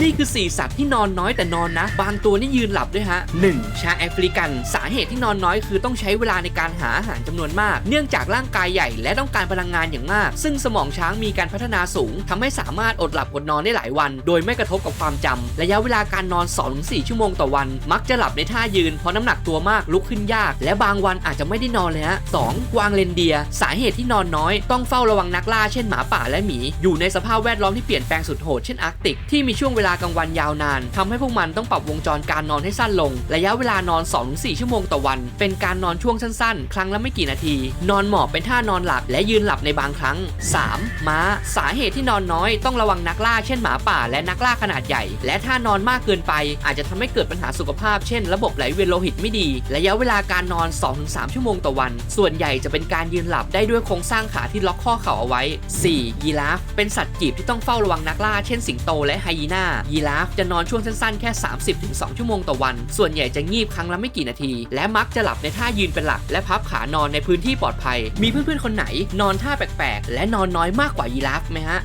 นี่คือ 4 สัตว์ที่นอนน้อยแต่นอนนะ บางตัวนี่ยืนหลับด้วยฮะ 1. ชาแอฟริกัน สาเหตุที่นอนน้อยคือต้องใช้เวลาในการหาอาหารจำนวนมาก เนื่องจากร่างกายใหญ่และต้องการพลังงานอย่างมาก ซึ่งสมองช้างมีการพัฒนาสูงทำให้สามารถอดหลับอดนอนได้หลายวัน โดยไม่กระทบกับความจำระยะเวลาการนอน 2-4 ชั่วโมงต่อวัน มักจะหลับในท่ายืนเพราะน้ำหนักตัวมากลุกขึ้นยาก และบางวันอาจจะไม่ได้นอนเลยฮะ 2. กวางเรนเดีย สาเหตุที่นอนน้อย ต้องเฝ้าระวังนักล่าเช่นหมาป่าและหมี อยู่ในสภาพแวดล้อมที่เปลี่ยนแปลงสุดโหดเช่นอาร์กติกที่มีช่วงเวลากลางวันยาวนานทำให้พวกมันต้องปรับวงจรการนอนให้สั้นลง ระยะเวลานอน 2-4 ชั่วโมงต่อวัน เป็นการนอนช่วงสั้นๆ ครั้งละไม่กี่นาที นอนหมอบเป็นท่านอนหลับและยืนหลับในบางครั้ง 3. ม้า สาเหตุที่นอนน้อยต้องระวังนักล่าเช่นหมาป่าและนักล่าขนาดใหญ่ และถ้านอนมากเกินไป อาจจะทำให้เกิดปัญหาสุขภาพ เช่น ระบบไหลเวียนโลหิตไม่ดี ระยะเวลาการนอน 2-3 ชั่วโมงต่อวัน ส่วนใหญ่จะเป็นการยืนหลับได้ด้วยโครงสร้างขาที่ล็อกข้อเข่าเอาไว้ 4. ยีราฟเป็นสัตว์กีบที่ต้องเฝ้าระวังนักล่าเช่นสิงโตและไฮยีน่ายีราฟจะนอนช่วงสั้นๆ แค่ 30-2 ชั่วโมงต่อวัน ส่วนใหญ่จะงีบครั้งละไม่กี่นาที และมักจะหลับในท่ายืนเป็นหลัก และพับขานอนในพื้นที่ปลอดภัย มีเพื่อนๆคนไหนนอนท่าแปลกๆ และนอนน้อยมากกว่ายีราฟไหมฮะ